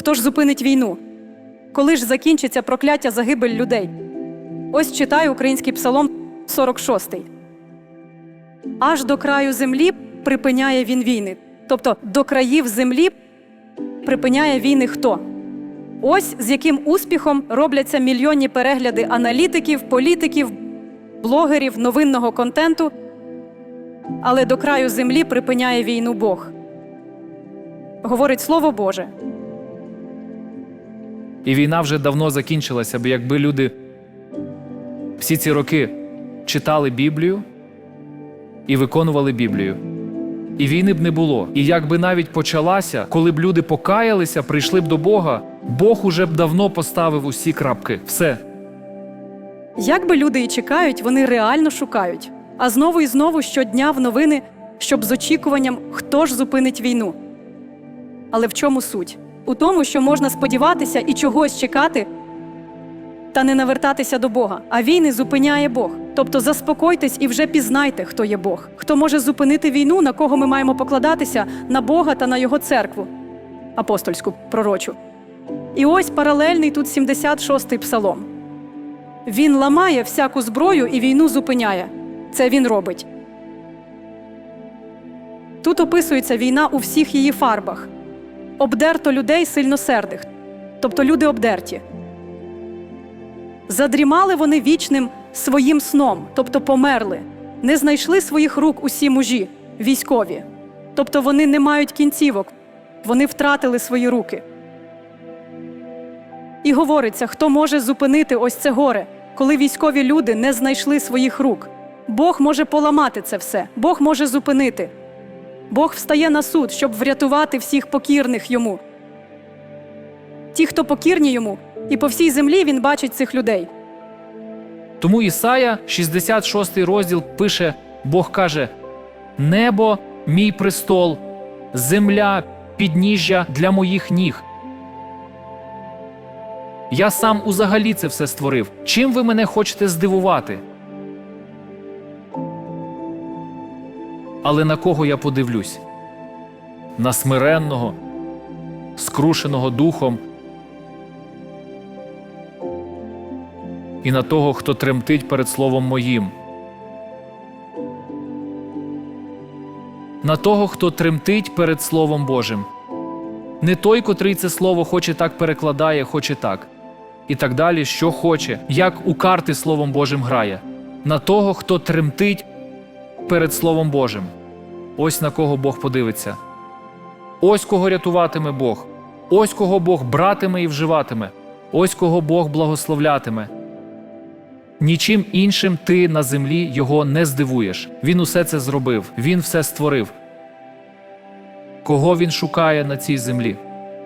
Хто ж зупинить війну? Коли ж закінчиться прокляття загибель людей? Ось читаю український псалом 46. Аж до краю землі припиняє він війни. Тобто до країв землі припиняє війни хто? Ось з яким успіхом робляться мільйонні перегляди аналітиків, політиків, блогерів, новинного контенту. Але до краю землі припиняє війну Бог. Говорить Слово Боже. І війна вже давно закінчилася, бо якби люди всі ці роки читали Біблію і виконували Біблію. І війни б не було. І якби навіть почалася, коли б люди покаялися, прийшли б до Бога, Бог уже б давно поставив усі крапки. Все. Як би люди і чекають, вони реально шукають. А знову і знову щодня в новини, щоб з очікуванням, хто ж зупинить війну. Але в чому суть? У тому, що можна сподіватися і чогось чекати, та не навертатися до Бога. А війни зупиняє Бог. Тобто заспокойтесь і вже пізнайте, хто є Бог, хто може зупинити війну, на кого ми маємо покладатися, на Бога та на Його церкву, апостольську пророчу. І ось паралельний тут 76-й псалом. Він ламає всяку зброю і війну зупиняє. Це він робить. Тут описується війна у всіх її фарбах. Обдерто людей сильносердих, тобто люди обдерті. Задрімали вони вічним своїм сном, тобто померли, не знайшли своїх рук усі мужі, військові. Тобто вони не мають кінцівок, вони втратили свої руки. І говориться, хто може зупинити ось це горе, коли військові люди не знайшли своїх рук. Бог може поламати це все, Бог може зупинити. Бог встає на суд, щоб врятувати всіх покірних йому. Ті, хто покірні йому, і по всій землі він бачить цих людей. Тому Ісая, 66 розділ, пише: Бог каже: Небо мій престол, земля підніжжя для моїх ніг. Я сам узагалі це все створив. Чим ви мене хочете здивувати? Але на кого я подивлюсь? На смиренного, скрушеного духом і на того, хто тремтить перед словом моїм. На того, хто тремтить перед Словом Божим. Не той, котрий це слово хоче так перекладає, хоче так. І так далі, що хоче, як у карти Словом Божим грає. На того, хто тремтить перед Словом Божим. Ось на кого Бог подивиться. Ось кого рятуватиме Бог. Ось кого Бог братиме і вживатиме. Ось кого Бог благословлятиме. Нічим іншим ти на землі його не здивуєш. Він усе це зробив, він все створив. Кого він шукає на цій землі?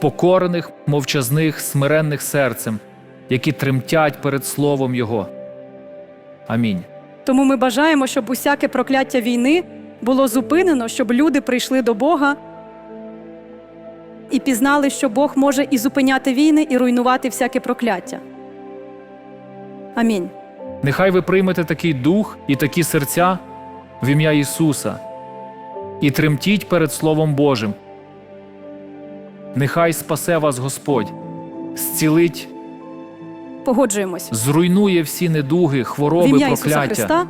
Покорених, мовчазних, смиренних серцем, які тремтять перед словом Його. Амінь. Тому ми бажаємо, щоб усяке прокляття війни було зупинено, щоб люди прийшли до Бога і пізнали, що Бог може і зупиняти війни, і руйнувати всяке прокляття. Амінь. Нехай ви приймете такий дух і такі серця в ім'я Ісуса і тремтіть перед Словом Божим. Нехай спасе вас Господь, зцілить, Погоджуємось. зруйнує всі недуги, В хвороби, ім'я Ісуса прокляття. Христа.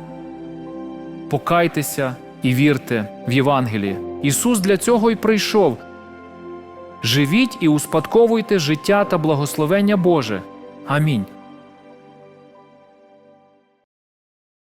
Покайтеся і вірте в Євангеліє. Ісус для цього й прийшов. Живіть і успадковуйте життя та благословення Боже. Амінь.